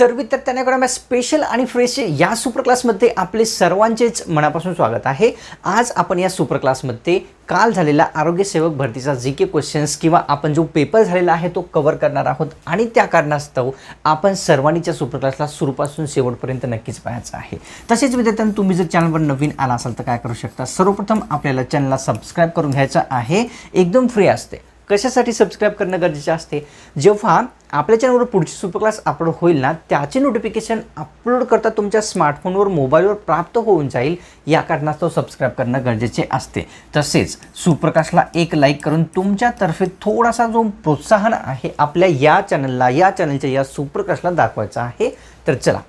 तर विद्यार्थ्यांकडे स्पेशल आणि फ्रेश या सुपर क्लासमध्ये आपले सर्वांचेच मनापासून स्वागत आहे. आज आपण या सुपर क्लासमध्ये काल झालेला आरोग्यसेवक भरतीचा जी के क्वेश्चन्स किंवा आपण जो पेपर झालेला आहे तो कवर करणार आहोत आणि त्या कारणास्तव आपण सर्वांनीच्या सुपर क्लासला सुरूपासून शेवटपर्यंत नक्कीच पाहायचं आहे. तसेच विद्यार्थ्यांना तुम्ही जर चॅनलवर नवीन आला असाल तर काय करू शकता? सर्वप्रथम आपल्याला चॅनलला सबस्क्राईब करून घ्यायचं आहे. एकदम फ्री असते. कशासाठी सबस्क्राईब करणं गरजेचं असते? जेव्हा आपल्या चॅनलवर पुढची सुपर क्लास अपलोड होईल ना त्याचे नोटिफिकेशन अपलोड करता तुमच्या स्मार्टफोनवर मोबाईलवर प्राप्त होऊन जाईल. या कारणास्तव सबस्क्राईब करणं गरजेचे असते. तसेच सुप्रकाशला एक लाईक करून तुमच्यातर्फे थोडासा जो प्रोत्साहन आहे आपल्या या चॅनलला या चॅनलच्या या सुप्रकाशला दाखवायचा आहे. तर चला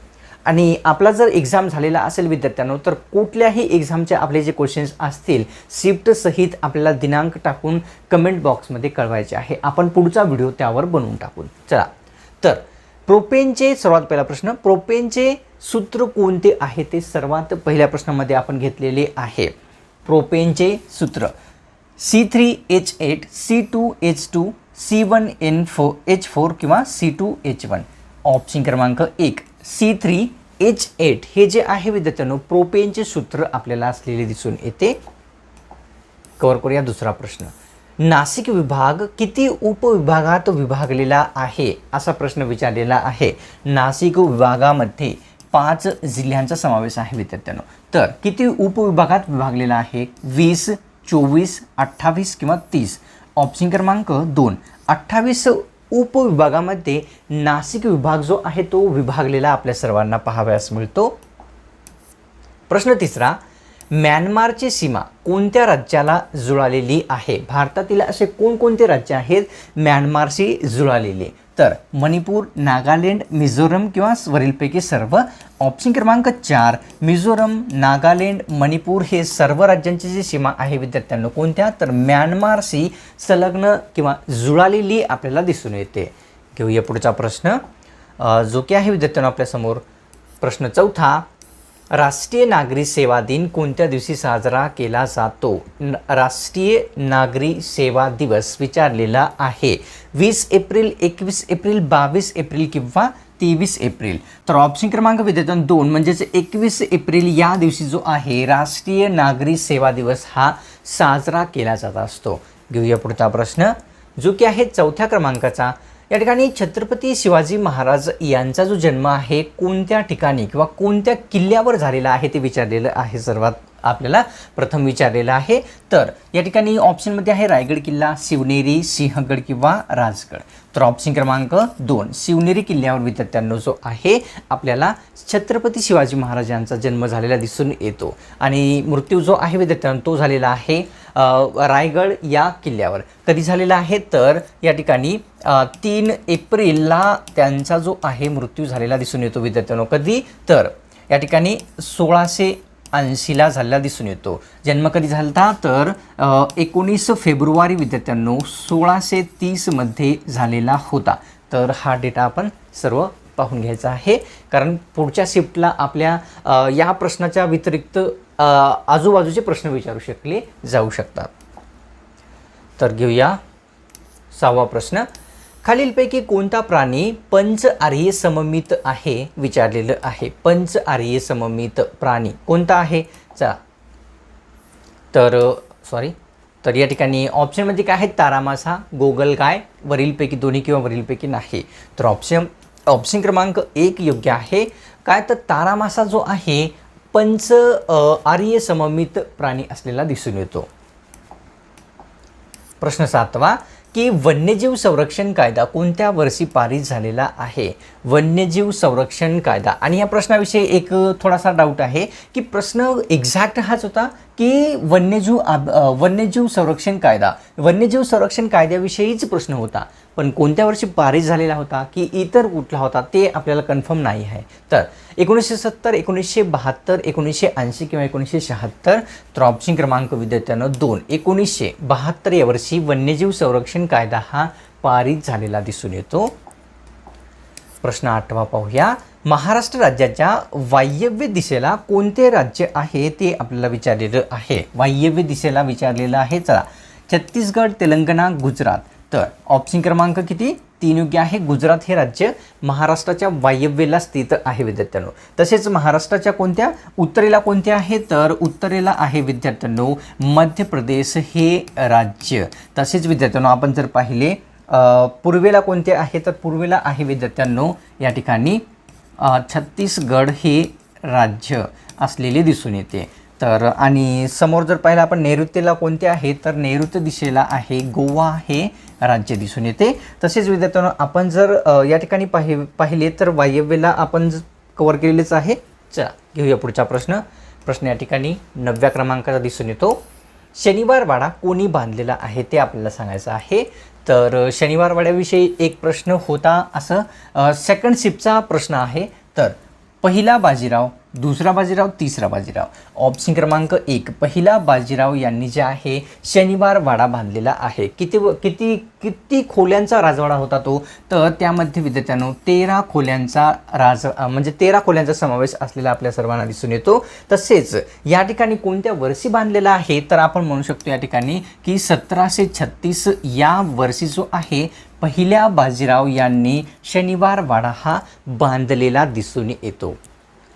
आणि आपला जर एक्झाम झालेला असेल विद्यार्थ्यांनो तर कुठल्याही एक्झामचे आपले जे क्वेश्चन्स असतील शिफ्टसहित आपल्याला दिनांक टाकून कमेंट बॉक्समध्ये कळवायचे आहे. आपण पुढचा व्हिडिओ त्यावर बनवून टाकून चला. तर प्रोपेनचे सर्वात पहिला प्रश्न प्रोपेनचे सूत्र कोणते आहे? ते सर्वात पहिल्या प्रश्नामध्ये आपण घेतलेले आहे. प्रोपेनचे सूत्र. C three H eight C two H two C one N four H four किंवा C two H one option क्रमांक एक. सी थ्री एच एट हे जे आहे विद्यार्थ्यांनो प्रोपेनचे सूत्र आपल्याला असलेले दिसून येते. कवर करूया दुसरा प्रश्न. नाशिक विभाग किती उपविभागात विभागलेला आहे? असा प्रश्न विचारलेला आहे. नाशिक विभागामध्ये पाच जिल्ह्यांचा समावेश आहे विद्यार्थ्यांनो. तर किती उपविभागात विभागलेला आहे? वीस चोवीस अठ्ठावीस किंवा तीस? ऑप्शन क्रमांक दोन. अठ्ठावीस उपविभागामध्ये नाशिक विभाग जो आहे तो विभागलेला आपल्या सर्वांना पाहावयास मिळतो. प्रश्न तिसरा म्यानमारची सीमा कोणत्या राज्याला जुळालेली आहे? भारतातील असे कोणकोणते राज्य आहेत म्यानमारशी जुळालेले? तर मणिपूर नागालँड मिझोरम किंवा वरीलपैकी सर्व. ऑप्शन क्रमांक चार मिझोरम नागालँड मणिपूर हे सर्व राज्यांची जी सीमा आहे विद्यार्थ्यांना कोणत्या? तर म्यानमारशी संलग्न किंवा जुळालेली आपल्याला दिसून येते. घेऊया पुढचा प्रश्न. जो की आहे विद्यार्थ्यांना आपल्यासमोर प्रश्न चौथा राष्ट्रीय नागरी सेवा दिन कोणत्या दिवशी साजरा केला जातो? न राष्ट्रीय नागरी सेवा दिवस विचारलेला आहे. वीस एप्रिल एकवीस एप्रिल बावीस एप्रिल किंवा तेवीस एप्रिल. तर ऑप्शन क्रमांक विद्यार्थ्यांनो दोन म्हणजेच एकवीस एप्रिल या दिवशी जो आहे राष्ट्रीय नागरी सेवा दिवस हा साजरा केला जात असतो. घेऊया पुढचा प्रश्न. जो की आहे चौथ्या क्रमांकाचा या ठिकाणी छत्रपती शिवाजी महाराज यांचा जो जन्म आहे कोणत्या ठिकाणी किंवा कोणत्या किल्ल्यावर झालेला आहे ते विचारलेलं आहे सर्वात आपल्याला प्रथम विचारलेलं आहे. तर या ठिकाणी ऑप्शनमध्ये आहे रायगड किल्ला शिवनेरी सिंहगड किंवा राजगड. तर ऑप्शन क्रमांक दोन शिवनेरी किल्ल्यावर विद्यार्थ्यांनो जो आहे आपल्याला छत्रपती शिवाजी महाराज यांचा जन्म झालेला दिसून येतो. आणि मृत्यू जो आहे विद्यार्थ्यांनो तो झालेला आहे रायगड या किल्ल्यावर. कधी झालेला आहे? तर या ठिकाणी तीन एप्रिलला त्यांचा जो आहे मृत्यू झालेला दिसून येतो विद्यार्थ्यांनो. कधी? तर या ठिकाणी सोळाशे ऐंशीला झालेला दिसून येतो. जन्म कधी झाला तर एकोणीस फेब्रुवारी विद्यार्थ्यांनो सोळाशे तीसमध्ये झालेला होता. तर हा डेटा आपण सर्व पाहून घ्यायचा आहे. कारण पुढच्या शिफ्टला आपल्या या प्रश्नाच्या व्यतिरिक्त आजूबाजूचे प्रश्न विचारू शकले जाऊ शकतात. तर घेऊया सहावा प्रश्न. खालीलपैकी कोणता प्राणी पंच आर्य सममित आहे? विचारलेलं आहे. पंच आर्य सममित प्राणी कोणता आहे? चा तर सॉरी तर या ठिकाणी ऑप्शनमध्ये काय आहे? तारामासा गोगल काय वरीलपैकी दोन्ही किंवा वरीलपैकी नाही. तर ऑप्शन ऑप्शन क्रमांक एक योग्य आहे. काय? तर तारामासा जो आहे पंच आर्य सममित प्राणी असलेला दिसून येतो. प्रश्न सातवा की वन्यजीव संरक्षण कायदा कोणत्या वर्षी पारित झालेला आहे? वन्यजीव संरक्षण कायदा. आणि या प्रश्नाविषयी एक थोडासा डाऊट आहे की प्रश्न एक्झॅक्ट हाच होता की वन्यजीव आब- वन्यजीव संरक्षण कायदा. वन्यजीव संरक्षण कायद्याविषयीच प्रश्न होता. पण कोणत्या वर्षी पारित झालेला होता की इतर कुठला होता ते आपल्याला कन्फर्म नाही आहे. तर एकोणीसशे सत्तर एकोणीसशे बहात्तर एकोणीसशे ऐंशी किंवा एकोणीसशे शहात्तर तर ऑप्शन क्रमांक विद्यार्थ्यानं दोन. एकोणीसशे बहात्तर या वर्षी वन्यजीव संरक्षण कायदा हा पारित झालेला दिसून येतो. प्रश्न आठवा पाहूया. महाराष्ट्र राज्याच्या वायव्य दिशेला कोणते राज्य आहे ते आपल्याला विचारलेलं आहे? वायव्य दिशेला विचारलेलं आहे. चला. छत्तीसगड तेलंगणा गुजरात. तर ऑप्शन क्रमांक किती? तीन योग्य आहे. गुजरात हे राज्य महाराष्ट्राच्या वायव्येला स्थित आहे विद्यार्थ्यांनो. तसेच महाराष्ट्राच्या कोणत्या? उत्तरेला कोणत्या आहे? तर उत्तरेला आहे विद्यार्थ्यांनो मध्य प्रदेश हे राज्य. तसेच विद्यार्थ्यांनो आपण जर पाहिले पूर्वेला कोणते आहे? तर पूर्वेला आहे विद्यार्थ्यांनो या ठिकाणी छत्तीसगड हे राज्य असलेले दिसून येते. तर आणि समोर जर पाहिलं आपण नैऋत्येला कोणते आहे? तर नैऋत्य दिशेला आहे गोवा हे राज्य दिसून येते. तसेच विद्यार्थ्यांनो आपण जर या ठिकाणी पाहि पाहिले तर वायव्येला आपण कवर केलेलेच आहे. चला घेऊया पुढचा प्रश्न. प्रश्न या ठिकाणी नवव्या क्रमांकाचा दिसून येतो. शनिवार वाडा कोणी बांधलेला आहे ते आपल्याला सांगायचं आहे. तर शनिवार वाड्याविषयी एक प्रश्न होता असं सेकंड शिफ्टचा प्रश्न आहे. तर पहिला बाजीराव दुसरा बाजीराव तिसरा बाजीराव. ऑप्शन क्रमांक एक. पहिला बाजीराव यांनी जे आहे शनिवार वाडा बांधलेला आहे. किती व- किती किती खोल्यांचा राजवाडा होता तो? तर त्यामध्ये विद्यार्थ्यांनो तेरा खोल्यांचा राज म्हणजे तेरा खोल्यांचा समावेश असलेला आपल्या सर्वांना दिसून येतो. तसेच या ठिकाणी कोणत्या वर्षी बांधलेला आहे? तर आपण म्हणू शकतो या ठिकाणी की सतराशे छत्तीस या वर्षी जो आहे पहिल्या बाजीराव यांनी शनिवारवाडा हा बांधलेला दिसून येतो.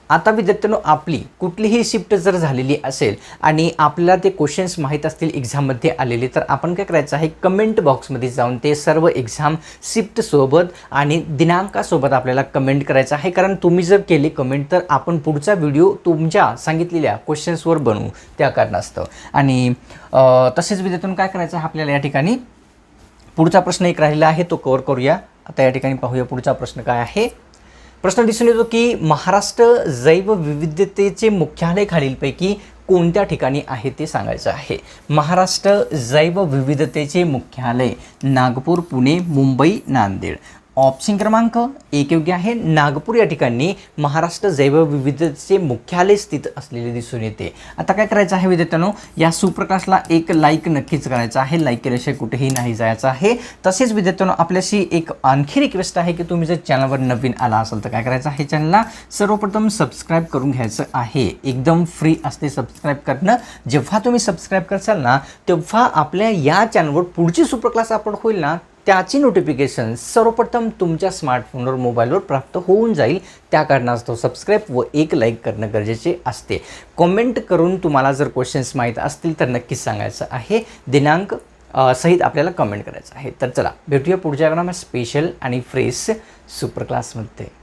आता विद्यार्थ्यांनो आपली कुठलीही शिफ्ट जर झालेली असेल आणि आपल्याला ते क्वेश्चन्स माहीत असतील एक्झाममध्ये आलेले तर आपण काय करायचं आहे? कमेंट बॉक्समध्ये जाऊन ते सर्व एक्झाम शिफ्टसोबत आणि दिनांकासोबत आपल्याला कमेंट करायचं आहे. कारण तुम्ही जर केले कमेंट तर आपण पुढचा व्हिडिओ तुमच्या सांगितलेल्या क्वेश्चन्सवर बनवू. त्या कारणास्तव. आणि तसेच विद्यार्थ्यांनो काय करायचं आहे आपल्याला या ठिकाणी? पुढचा प्रश्न एक राहिला आहे तो कव्हर करूया. आता या ठिकाणी पाहूया पुढचा प्रश्न काय आहे. प्रश्न दिसून येतो की महाराष्ट्र जैवविविधतेचे मुख्यालय खालीलपैकी कोणत्या ठिकाणी आहे ते सांगायचं आहे. महाराष्ट्र जैवविविधतेचे मुख्यालय नागपूर पुणे मुंबई नांदेड. ऑप्शन क्रमांक एक योग्य आहे. नागपूर या ठिकाणी महाराष्ट्र जैवविविधतेचे मुख्यालय स्थित असलेले दिसून येते. आता काय करायचं आहे विद्यार्थ्यांनो? या सुप्रकाशला एक लाईक नक्कीच करायचं आहे. लाईक केल्याशिवाय कुठेही नाही जायचं आहे. तसेच विद्यार्थ्यांनो आपल्याशी एक आणखी रिक्वेस्ट आहे की तुम्ही जर चॅनलवर नवीन आला असाल तर काय करायचं आहे चॅनलला? सर्वप्रथम सबस्क्राईब करून घ्यायचं आहे. एकदम फ्री असते सबस्क्राईब करणं. जेव्हा तुम्ही सबस्क्राईब करसाल ना तेव्हा आपल्या या चॅनलवर पुढची सुप्रक्लास अपलोड होईल ना त्याची नोटिफिकेशन सर्वप्रथम तुमच्या स्मार्टफोनवर मोबाईलवर प्राप्त होऊन जाईल. त्या कारणास्तव सबस्क्राईब व एक लाईक करणं गरजेचे असते. कॉमेंट करून तुम्हाला जर क्वेश्चन्स माहीत असतील तर नक्कीच सांगायचं आहे. दिनांक सहित आपल्याला कमेंट करायचं आहे. तर चला भेटूया पुढच्या क्रमात स्पेशल आणि फ्रेश सुपर क्लासमध्ये